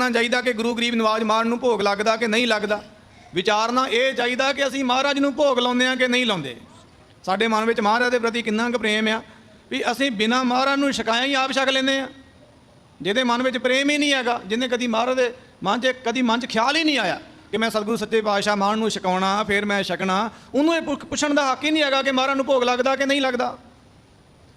ਨਾ ਚਾਹੀਦਾ ਕਿ ਗੁਰੂ ਗਰੀਬ ਨਿਵਾਜ਼ ਮਾਨ ਨੂੰ ਭੋਗ ਲੱਗਦਾ ਕਿ ਨਹੀਂ ਲੱਗਦਾ? ਵਿਚਾਰਨਾ ਇਹ ਚਾਹੀਦਾ ਕਿ ਅਸੀਂ ਮਹਾਰਾਜ ਨੂੰ ਭੋਗ ਲਾਉਂਦੇ ਆ ਕਿ ਨਹੀਂ ਲਾਉਂਦੇ? ਸਾਡੇ ਮਨ ਵਿੱਚ ਮਹਾਰਾਜ ਦੇ ਪ੍ਰਤੀ ਕਿੰਨਾ ਕੁ ਪ੍ਰੇਮ ਆ ਵੀ ਅਸੀਂ ਬਿਨਾਂ ਮਹਾਰਾਜ ਨੂੰ ਛਕਾਇਆ ਹੀ ਆਪ ਛਕ ਲੈਂਦੇ ਆ ਜਿਹਦੇ ਮਨ ਵਿੱਚ ਪ੍ਰੇਮ ਹੀ ਨਹੀਂ ਹੈਗਾ, ਜਿਹਨੇ ਕਦੀ ਮਹਾਰਾਜ ਦੇ ਮਨ 'ਚ ਕਦੀ ਮਨ 'ਚ ਖਿਆਲ ਹੀ ਨਹੀਂ ਆਇਆ ਕਿ ਮੈਂ ਸਤਿਗੁਰੂ ਸੱਚੇ ਪਾਤਸ਼ਾਹ ਮਾਨ ਨੂੰ ਛਕਾਉਣਾ, ਫਿਰ ਮੈਂ ਛਕਣਾ, ਉਹਨੂੰ ਇਹ ਪੁੱਛਣ ਦਾ ਹੱਕ ਹੀ ਨਹੀਂ ਹੈਗਾ ਕਿ ਮਹਾਰਾਜ ਨੂੰ ਭੋਗ ਲੱਗਦਾ ਕਿ ਨਹੀਂ ਲੱਗਦਾ।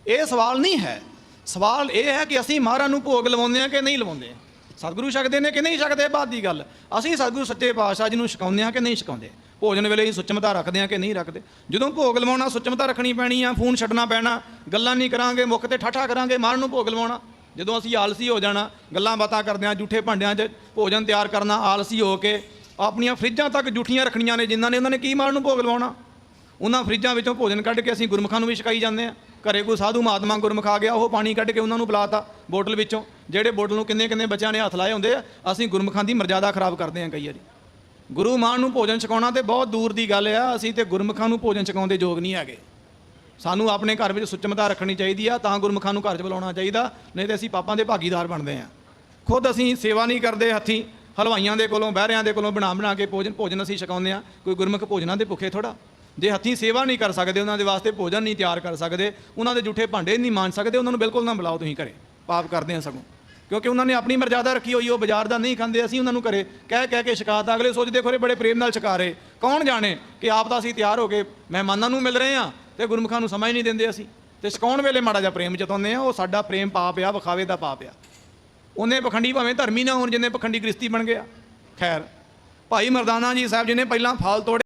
ਇਹ ਸਵਾਲ ਨਹੀਂ ਹੈ। ਸਵਾਲ ਇਹ ਹੈ ਕਿ ਅਸੀਂ ਮਹਾਰਾਜ ਨੂੰ ਭੋਗ ਲਵਾਉਂਦੇ ਆ ਕਿ ਨਹੀਂ ਲਵਾਉਂਦੇ? ਸਤਿਗੁਰੂ ਛਕਦੇ ਨੇ ਕਿ ਨਹੀਂ ਛਕਦੇ? ਬਾਅਦ ਦੀ ਗੱਲ। ਅਸੀਂ ਸਤਿਗੁਰੂ ਸੱਚੇ ਪਾਤਸ਼ਾਹ ਜੀ ਨੂੰ ਛਕਾਉਂਦੇ ਹਾਂ ਕਿ ਨਹੀਂ ਛਕਾਉਂਦੇ? ਭੋਜਨ ਵੇਲੇ ਹੀ ਸੁੱਚਮਤਾ ਰੱਖਦੇ ਆ ਕਿ ਨਹੀਂ ਰੱਖਦੇ? ਜਦੋਂ ਭੋਗ ਲਵਾਉਣਾ, ਸੁੱਚਮਤਾ ਰੱਖਣੀ ਪੈਣੀ ਆ, ਫੋਨ ਛੱਡਣਾ ਪੈਣਾ, ਗੱਲਾਂ ਨਹੀਂ ਕਰਾਂਗੇ, ਮੁੱਖ ਤੇ ਠਾਠਾ ਕਰਾਂਗੇ ਮਹਾਰਾਜ ਨੂੰ ਭੋਗ ਲਵਾਉਣਾ। ਜਦੋਂ ਅਸੀਂ ਆਲਸੀ ਹੋ ਜਾਣਾ, ਗੱਲਾਂ ਬਾਤਾਂ ਕਰਦੇ ਆ ਝੂਠੇ ਭਾਂਡਿਆਂ 'ਚ ਭੋਜਨ ਤਿਆਰ ਕਰਨਾ, ਆਲਸੀ ਹੋ ਕੇ ਆਪਣੀਆਂ ਫਰਿੱਜਾਂ ਤੱਕ ਜੂਠੀਆਂ ਰੱਖਣੀਆਂ ਨੇ ਜਿਨ੍ਹਾਂ ਨੇ, ਉਹਨਾਂ ਨੇ ਕੀ ਮਾਰਨ ਨੂੰ ਭੋਗ ਲਵਾਉਣਾ? ਉਹਨਾਂ ਫਰਿੱਜਾਂ ਵਿੱਚੋਂ ਭੋਜਨ ਕੱਢ ਕੇ ਅਸੀਂ ਗੁਰਮੁਖਾਂ ਨੂੰ ਵੀ ਛਕਾਈ ਜਾਂਦੇ ਆ ਘਰੇ ਕੋਈ ਸਾਧੂ ਮਹਾਤਮਾ ਗੁਰਮੁਖ ਆ ਗਿਆ, ਉਹ ਪਾਣੀ ਕੱਢ ਕੇ ਉਹਨਾਂ ਨੂੰ ਪਿਲਾਤਾ ਬੋਟਲ ਵਿੱਚੋਂ। ਜਿਹੜੇ ਬੋਟਲ ਨੂੰ ਕਿੰਨੇ ਕਿੰਨੇ ਬੱਚਿਆਂ ਨੇ ਹੱਥ ਲਾਏ ਹੁੰਦੇ ਆ, ਅਸੀਂ ਗੁਰਮੁਖਾਂ ਦੀ ਮਰਜ਼ਾਦਾ ਖਰਾਬ ਕਰਦੇ ਆ ਕਈ ਵਾਰੀ। ਗੁਰੂ ਮਾਨ ਨੂੰ ਭੋਜਨ ਛਕਾਉਣਾ ਤੇ ਬਹੁਤ ਦੂਰ ਦੀ ਗੱਲ ਆ, ਅਸੀਂ ਤੇ ਗੁਰਮੁਖਾਂ ਨੂੰ ਭੋਜਨ ਛਕਾਉਣ ਦੇ ਯੋਗ ਨਹੀਂ ਹੈਗੇ। ਸਾਨੂੰ ਆਪਣੇ ਘਰ ਵਿੱਚ ਸੁੱਚਮਤਾ ਰੱਖਣੀ ਚਾਹੀਦੀ ਆ, ਤਾਂ ਗੁਰਮੁਖਾਂ ਨੂੰ ਘਰ 'ਚ ਬੁਲਾਉਣਾ ਚਾਹੀਦਾ, ਨਹੀਂ ਤੇ ਅਸੀਂ ਪਾਪਾਂ ਦੇ ਭਾਗੀਦਾਰ ਬਣਦੇ ਆ ਖੁਦ ਅਸੀਂ ਸੇਵਾ ਨਹੀਂ ਕਰਦੇ ਹੱਥੀਂ, ਹਲਵਾਈਆਂ ਦੇ ਕੋਲੋਂ, ਬਹਿਰਿਆਂ ਦੇ ਕੋਲੋਂ ਬਣਾ ਬਣਾ ਕੇ ਭੋਜਨ ਭੋਜਨ ਅਸੀਂ ਛਕਾਉਂਦੇ ਆ ਕੋਈ ਗੁਰਮੁਖ ਭੋਜਨਾਂ ਦੇ ਭੁੱਖੇ ਥੋੜਾ ਜੇ ਹੱਥੀਂ ਸੇਵਾ ਨਹੀਂ ਕਰ ਸਕਦੇ, ਉਹਨਾਂ ਦੇ ਵਾਸਤੇ ਭੋਜਨ ਨਹੀਂ ਤਿਆਰ ਕਰ ਸਕਦੇ, ਉਹਨਾਂ ਦੇ ਜੂਠੇ ਭਾਂਡੇ ਨਹੀਂ ਮਾਣ ਸਕਦੇ, ਉਹਨਾਂ ਨੂੰ ਬਿਲਕੁਲ ਨਾ ਬੁਲਾਓ ਤੁਸੀਂ ਘਰੇ। ਪਾਪ ਕਰਦੇ ਆ ਸਗੋਂ। ਕਿਉਂਕਿ ਉਹਨਾਂ ਨੇ ਆਪਣੀ ਮਰਜ਼ਾਦਾ ਰੱਖੀ ਹੋਈ, ਉਹ ਬਾਜ਼ਾਰ ਦਾ ਨਹੀਂ ਖਾਂਦੇ, ਅਸੀਂ ਉਹਨਾਂ ਨੂੰ ਘਰੇ ਕਹਿ ਕਹਿ ਕੇ ਸ਼ਿਕਾਇਤ ਅਗਲੇ ਸੋਚਦੇ ਖੋਰੇ ਬੜੇ ਪ੍ਰੇਮ ਨਾਲ ਛਕਾ ਰਹੇ। ਕੌਣ ਜਾਣੇ ਕਿ ਆਪ ਤਾਂ ਅਸੀਂ ਤਿਆਰ ਹੋ ਕੇ ਮਹਿਮਾਨਾਂ ਨੂੰ ਮਿਲ ਰਹੇ ਆ ਤੇ ਗੁਰਮੁਖਾਂ ਨੂੰ ਸਮਝ ਨਹੀਂ ਦਿੰਦੇ ਅਸੀਂ। ਤੇ ਛਕਾਉਣ ਵੇਲੇ ਮਾੜਾ ਜਿਹਾ ਪ੍ਰੇਮ ਜਤਾਉਂਦੇ ਆ? ਉਹ ਸਾਡਾ ਪ੍ਰੇਮ ਪਾਪ ਆ, ਵਿਖਾਵੇ ਦਾ ਪਾਪ ਆ। ਉਹਨੇ ਪਖੰਡੀ ਭਾਵੇਂ ਧਰਮੀ ਨਾ ਹੋਣ, ਜਿੰਨੇ ਪਖੰਡੀ ਗ੍ਰਸਤੀ ਬਣ ਗਿਆ ਖੈਰ, ਭਾਈ ਮਰਦਾਨਾ ਜੀ ਸਾਹਿਬ ਜੀ ਨੇ ਪਹਿਲਾਂ ਫਾਲ ਤੋੜੇ